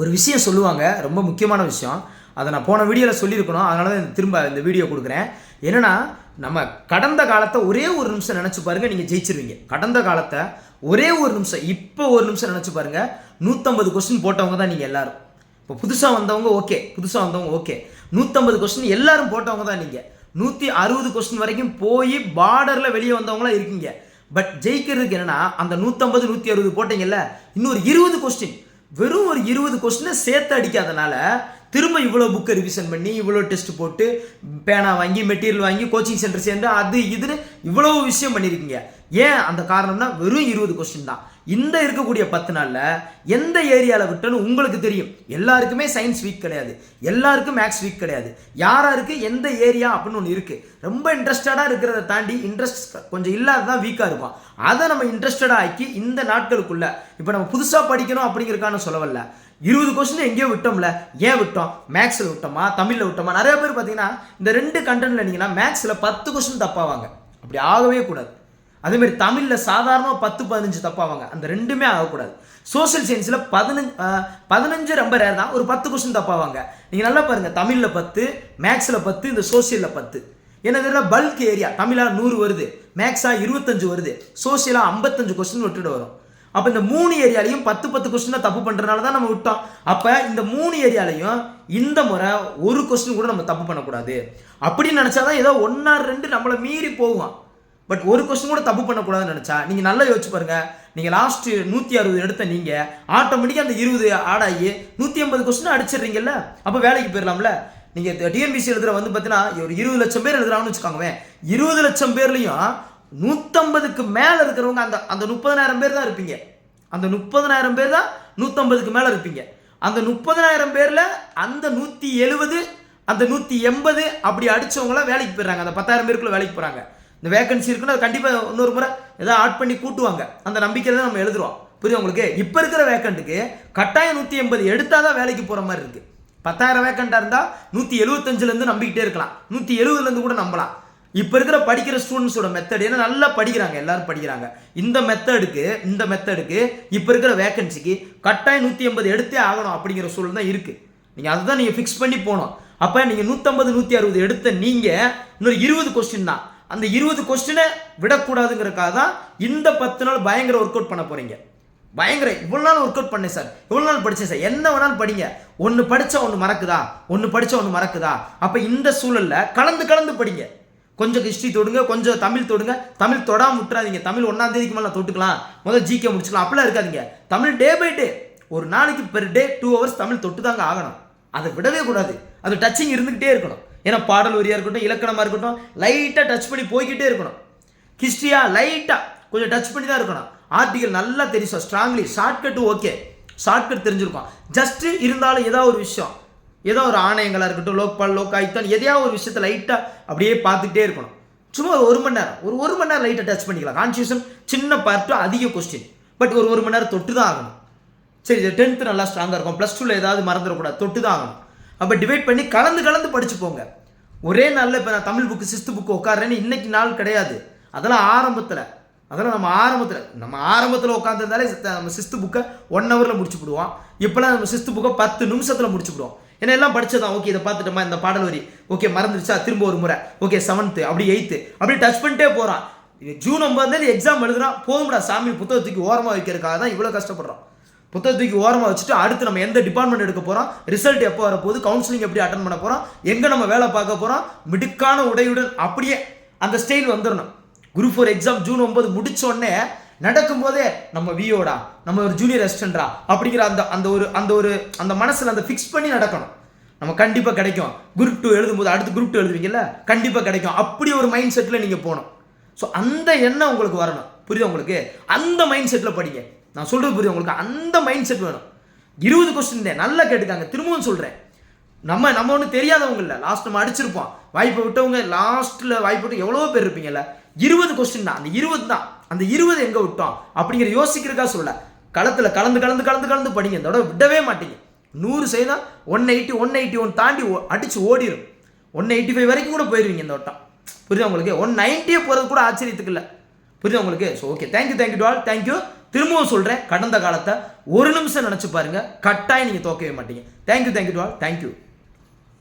ஒரு விஷயம் சொல்லுவாங்க ரொம்ப முக்கியமான விஷயம். அதை நான் போன வீடியோவில் சொல்லியிருக்கணும். அதனால தான் திரும்ப இந்த வீடியோ கொடுக்குறேன். என்னன்னா நம்ம கடந்த காலத்தை ஒரே ஒரு நிமிஷம் நினச்சி பாருங்கள் நீங்கள் ஜெயிச்சிருவீங்க. கடந்த காலத்தை ஒரே ஒரு நிமிஷம் இப்போ ஒரு நிமிஷம் நினச்சி பாருங்கள் நூற்றம்பது கொஸ்டின் போட்டவங்க தான் நீங்கள் எல்லாரும். இப்போ புதுசாக வந்தவங்க ஓகே புதுசாக வந்தவங்க ஓகே. நூற்றம்பது கொஸ்டின் எல்லாரும் போட்டவங்க தான் நீங்கள் நூற்றி அறுபது கொஸ்டின் வரைக்கும் போய் பார்டரில் வெளியே வந்தவங்களாம் இருக்கீங்க. பட் ஜெயிக்கிறதுக்கு என்னென்னா அந்த நூற்றம்பது நூற்றி அறுபது போட்டீங்கல்ல இன்னொரு இருபது கொஸ்டின் வெறும் ஒரு இருபது கொஸ்டினை சேர்த்து அடிக்காதனால திரும்ப இவ்வளோ புக்கை ரிவிஷன் பண்ணி இவ்வளோ டெஸ்ட் போட்டு பேனா வாங்கி மெட்டீரியல் வாங்கி கோச்சிங் சென்டர் சேர்ந்து அது இதுன்னு இவ்வளோ விஷயம் பண்ணியிருக்கீங்க ஏன்? அந்த காரணம்னா வெறும் இருபது கொஸ்டின் தான். இந்த இருக்கக்கூடிய பத்து நாளில் எந்த ஏரியாவில் விட்டணும் உங்களுக்கு தெரியும். எல்லாருக்குமே சயின்ஸ் வீக் கிடையாது. எல்லாருக்கும் மேக்ஸ் வீக் கிடையாது. யாராருக்கு எந்த ஏரியா அப்படின்னு ஒன்று இருக்குது ரொம்ப இன்ட்ரெஸ்டடாக இருக்கிறத தாண்டி இன்ட்ரெஸ்ட் கொஞ்சம் இல்லாத தான் வீக்காக இருக்கும் அதை நம்ம இன்ட்ரெஸ்டடாக ஆக்கி இந்த நாட்களுக்குள்ளே இப்போ நம்ம புதுசாக படிக்கணும் அப்படிங்கிறதுக்கான சொல்லவல்ல. இருபது கொஸ்டின் எங்கேயோ விட்டோம்ல ஏன் விட்டோம்? மேக்ஸில் விட்டோமா? தமிழில் விட்டோமா? நிறைய பேர் பார்த்தீங்கன்னா இந்த ரெண்டு கண்டென்ட்ல இருந்தீங்கன்னா மேக்ஸில் பத்து கொஸ்டின் தப்பாவாங்க. அப்படி ஆகவே கூடாது. அதேமாரி தமிழில் சாதாரணமாக பத்து பதினஞ்சு தப்பாவாங்க. அந்த ரெண்டுமே ஆகக்கூடாது. சோஷியல் சயின்ஸில் பதினஞ்சு பதினஞ்சு ரொம்ப ரேர் தான். ஒரு பத்து கொஸ்டின் தப்பாவாங்க. நீங்கள் நல்லா பாருங்கள் தமிழில் பத்து மேக்ஸில் பத்து இந்த சோஷியலில் பத்து. ஏன்னா இதில் பல்க் ஏரியா தமிழாக நூறு வருது. மேக்ஸாக இருபத்தஞ்சு வருது. சோஷியலாக ஐம்பத்தஞ்சு கொஸ்டின் விட்டுட்டு வரும். அப்போ இந்த மூணு ஏரியாலையும் பத்து பத்து கொஸ்டினை தப்பு பண்ணுறதுனால தான் நம்ம விட்டோம். அப்போ இந்த மூணு ஏரியாலையும் இந்த முறை ஒரு கொஸ்டின் கூட நம்ம தப்பு பண்ணக்கூடாது. அப்படின்னு நினச்சா தான் ஏதோ ஒன்றா ரெண்டு நம்மளை மீறி போகும். பட் ஒரு கொஸ்டின் கூட தப்பு பண்ணக்கூடாதுன்னு நினச்சா நீங்கள் நல்லா யோசிச்சு பாருங்கள் நீங்கள் லாஸ்ட்டு நூற்றி அறுபது எடுத்த நீங்கள் ஆட்டோமேட்டிக்காக அந்த இருபது ஆடாகி நூற்றி ஐம்பது கொஸ்டின் அடிச்சிடுறீங்கல்ல? அப்போ வேலைக்கு போயிடலாம்ல? நீங்கள் டிஎன்பிசி எழுதுகிற வந்து பார்த்தீங்கன்னா ஒரு இருபது லட்சம் பேர் எழுதுறாங்கன்னு வச்சுக்கோங்க இருபது லட்சம் பேர்லையும் நூற்றம்பதுக்கு மேலே இருக்கிறவங்க அந்த அந்த முப்பதனாயிரம் பேர் தான் இருப்பீங்க. அந்த முப்பதனாயிரம் பேர் தான் நூற்றம்பதுக்கு மேலே இருப்பீங்க. அந்த முப்பதனாயிரம் பேரில் அந்த நூற்றி எழுபது அந்த நூற்றி எண்பது அப்படி அடிச்சவங்களாம் வேலைக்கு போயிடுறாங்க. அந்த பத்தாயிரம் பேருக்குள்ளே வேலைக்கு போகிறாங்க இந்த வேகன்சி இருக்குன்னா அது கண்டிப்பாக இன்னொரு முறை ஏதாவது ஆட் பண்ணி கூட்டுவாங்க. அந்த நம்பிக்கையில் தான் நம்ம எழுதுறோம். புரியுது உங்களுக்கு? இப்போ இருக்கிற வேக்கண்ட்டுக்கு கட்டாயம் நூற்றி எண்பது எடுத்தால் தான் வேலைக்கு போகிற மாதிரி இருக்குது பத்தாயிரம் வேக்கண்ட்டாக இருந்தால் நூற்றி எழுபத்தஞ்சிலேருந்து நம்பிக்கிட்டே இருக்கலாம். நூற்றி எழுபதுலேருந்து கூட நம்பலாம். இப்போ இருக்கிற படிக்கிற ஸ்டூடெண்ட்ஸோட மெத்தட் ஏன்னா நல்லா படிக்கிறாங்க எல்லாரும் படிக்கிறாங்க. இந்த மெத்தடுக்கு இந்த மெத்தடுக்கு இப்போ இருக்கிற வேகன்சிக்கு கட்டாயம் நூற்றி ஐம்பது எடுத்தே ஆகணும் அப்படிங்கிற சூழல் தான் இருக்குது நீங்கள் அதுதான் நீங்கள் ஃபிக்ஸ் பண்ணி போகணும். அப்போ நீங்கள் நூற்றம்பது நூற்றி அறுபது எடுத்த நீங்கள் இன்னொரு இருபது கொஸ்டின் தான். அந்த இருபது கொஸ்டினை விடக்கூடாதுங்கிறக்காக தான் இந்த பத்து நாள் பயங்கர ஒர்க் அவுட் பண்ண போகிறீங்க பயங்கர இவ்வளோ நாள் ஒர்க் அவுட் பண்ணேன் சார். இவ்வளோ நாள் படித்தேன் சார். என்ன வேணாலும் படிங்க. ஒன்று படித்தா ஒன்று மறக்குதா? ஒன்று படித்தா ஒன்று மறக்குதா? அப்போ இந்த சூழலில் கலந்து கலந்து படிங்க. கொஞ்சம் ஹிஸ்ட்ரி தொடுங்க கொஞ்சம் தமிழ் தொடுங்க. தமிழ் தொடாமல் விட்டுறாதீங்க. தமிழ் ஒன்றாம் தேதிக்கு மேலே தொட்டுக்கலாம். முதல் ஜிகே முடிச்சுக்கலாம். அப்படிலாம் இருக்காதீங்க. தமிழ் டே பை டே ஒரு நாளைக்கு per day two hours Tamil தொட்டு தாங்க ஆகணும். அதை விடவே கூடாது. அது டச்சிங் இருந்துக்கிட்டே இருக்கணும். ஏன்னா பாடல் வரியாக இருக்கட்டும் இலக்கணமாக இருக்கட்டும் லைட்டாக டச் பண்ணி போய்கிட்டே இருக்கணும். ஹிஸ்ட்ரியாக லைட்டாக கொஞ்சம் டச் பண்ணி தான் இருக்கணும். ஆர்டிகல் நல்லா தெரியும் ஸ்ட்ராங்லி ஷார்ட்கட்டு ஓகே ஷார்ட்கட் தெரிஞ்சிருக்கும். ஜஸ்ட்டு இருந்தாலும் ஏதாவது ஒரு விஷயம். ஏதோ ஒரு ஆணையங்களாக இருக்கட்டும் லோக்பால் லோக்காயுத்தான் எதையாவது ஒரு விஷயத்தை லைட்டாக அப்படியே பார்த்துக்கிட்டே இருக்கணும். சும்மா ஒரு ஒரு மணி நேரம் ஒரு ஒரு மணி நேரம் லைட்டாக டச் பண்ணிக்கலாம். கான்ஸ்டியூஷன் சின்ன பார்ட்டு அதிக கொஸ்டின் பட் ஒரு ஒரு மணி நேரம் தொட்டு தான் ஆகணும். சரி இது டென்த்து நல்லா ஸ்ட்ராங்காக இருக்கும். ப்ளஸ் டூவில் ஏதாவது மறந்துடக்கூடாது. தொட்டு தான் ஆகணும். அப்போ டிவைட் பண்ணி கலந்து கலந்து படித்து போங்க. ஒரே நாளில் இப்போ நான் தமிழ் புக்கு சிஸ்து புக்கு உட்காடுறேன்னு இன்னைக்கு நாள் கிடையாது. அதெல்லாம் ஆரம்பத்தில் அதெல்லாம் நம்ம ஆரம்பத்தில் நம்ம ஆரம்பத்தில் உட்காந்துருந்தாலே நம்ம சிஸ்து புக்கை ஒன் ஹவரில் முடிச்சு விடுவோம் இப்போலாம் நம்ம சிஸ்து புக்கை பத்து நிமிஷத்தில் முடிச்சு விடுவோம் ஏன்னா எல்லாம் படிச்சதான். ஓகே இதை பார்த்துட்டோமா இந்த பாடல் வரி. ஓகே மறந்துடுச்சா திரும்ப ஒரு முறை. ஓகே செவன்த்து அப்படி எயித்து அப்படி டச் பண்ணிட்டே போகிறான் ஜூன் ஒன்பதாந்தேதி எக்ஸாம் எழுதுறான். போதும்டா சாமி புத்தகத்துக்கு ஓரமாக வைக்கிறதுக்காக தான் இவ்வளோ கஷ்டப்படுறோம் புத்தகத்துக்கு ஓரமாக வச்சுட்டு அடுத்து நம்ம எந்த டிபார்ட்மெண்ட் எடுக்க போகிறோம் ரிசல்ட் எப்போ வரப்போகுது? கவுன்சிலிங் எப்படி அட்டன் பண்ண போகிறோம் எங்கே நம்ம வேலை பார்க்க போகிறோம் மிடுக்கான உடையுடன் அப்படியே அந்த ஸ்டைல் வந்துடணும் குரூப் ஃபோர் எக்ஸாம் ஜூன் ஒன்பது முடிச்ச நடக்கும்போதே நம்ம வியோடா நம்ம ஒரு ஜூனியர் அசிஸ்டன்டா அப்படிங்கிற அந்த அந்த ஒரு அந்த ஒரு அந்த மனசில் அந்த ஃபிக்ஸ் பண்ணி நடக்கணும். நம்ம கண்டிப்பாக கிடைக்கும். குரூப் டூ எழுதும்போது அடுத்து குரூப் டூ எழுதுவீங்கல்ல கண்டிப்பாக கிடைக்கும். அப்படி ஒரு மைண்ட் செட்டில் நீங்கள் போகணும். ஸோ அந்த எண்ணம் உங்களுக்கு வரணும். புரியுது உங்களுக்கு? அந்த மைண்ட் செட்டில் படிங்க. நான் சொல்கிறது புரியுது உங்களுக்கு? அந்த மைண்ட் செட் வேணும். இருபது கொஸ்டின் தான் நல்லா கேட்டுக்காங்க. திரும்பவும் சொல்கிறேன் நம்ம நம்ம ஒன்றும் தெரியாதவங்க இல்லை. லாஸ்ட் நம்ம அடிச்சிருப்போம். வாய்ப்பை விட்டவங்க லாஸ்ட்டில் வாய்ப்பு விட்டு எவ்வளோ பேர் இருப்பீங்கல்ல. இருபது கொஸ்டின் தான். அந்த இருபது தான். அந்த இருபது எங்கே விட்டோம்? அப்படிங்கிற யோசிக்கிறதுக்காக சொல்ல களத்தில் கலந்து கலந்து கலந்து கலந்து படிங்க. இந்த தடவை விடவே மாட்டீங்க. நூறு செய்தால் one eighty one eighty one தாண்டி ஓ- அடிச்சு ஓடிடும் ஒன் எயிட்டி ஃபைவ் வரைக்கும் கூட போயிருவீங்க இந்த வட்டம். புரியுதா உங்களுக்கு? ஒன் நைன்ட்டியே போகிறது கூட ஆச்சரியத்துக்கு இல்லை. புரியுதா உங்களுக்கு? So okay thank you thank you to all thank you திரும்பவும் சொல்கிறேன் கடந்த காலத்தை ஒரு நிமிஷம் நினச்சி பாருங்க. கட்டாயம் நீங்கள் தோக்கவே மாட்டீங்க. Thank you thank you to all thank you